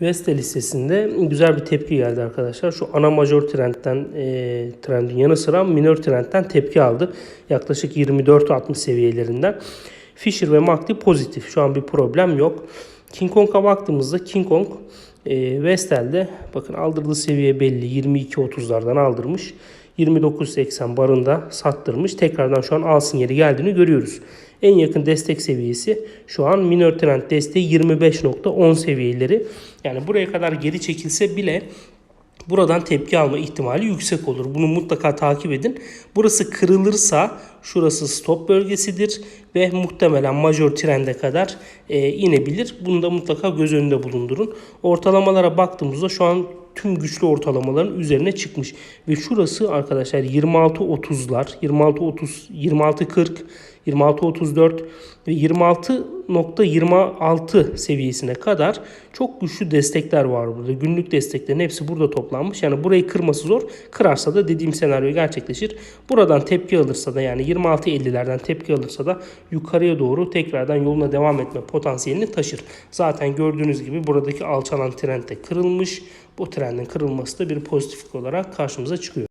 Vestel hissesinde güzel bir tepki geldi arkadaşlar. Şu ana major trendten e, trendin yanı sıra minor trendten tepki aldı. Yaklaşık 24-60 seviyelerinden. Fisher ve MACD pozitif. Şu an bir problem yok. King Kong'a baktığımızda King Kong e, Vestel'de bakın aldırdığı seviye belli. 22-30'lardan aldırmış. 29.80 barında sattırmış. Tekrardan şu an al sinyali geldiğini görüyoruz. En yakın destek seviyesi şu an minor trend desteği 25.10 seviyeleri. Yani buraya kadar geri çekilse bile buradan tepki alma ihtimali yüksek olur. Bunu mutlaka takip edin. Burası kırılırsa şurası stop bölgesidir ve muhtemelen major trende kadar e, inebilir. Bunu da mutlaka göz önünde bulundurun. Ortalamalara baktığımızda şu an tüm güçlü ortalamaların üzerine çıkmış. Ve şurası arkadaşlar 26.30'lar, 26.30, 26.40, 26.34 ve 26.26 seviyesine kadar çok güçlü destekler var burada. Günlük desteklerin hepsi burada toplanmış. Yani burayı kırması zor. Kırarsa da dediğim senaryo gerçekleşir. Buradan tepki alırsa da yani 26.50'lerden tepki alırsa da yukarıya doğru tekrardan yoluna devam etme potansiyelini taşır. Zaten gördüğünüz gibi buradaki alçalan trend de kırılmış. Bu trendin kırılması da bir pozitiflik olarak karşımıza çıkıyor.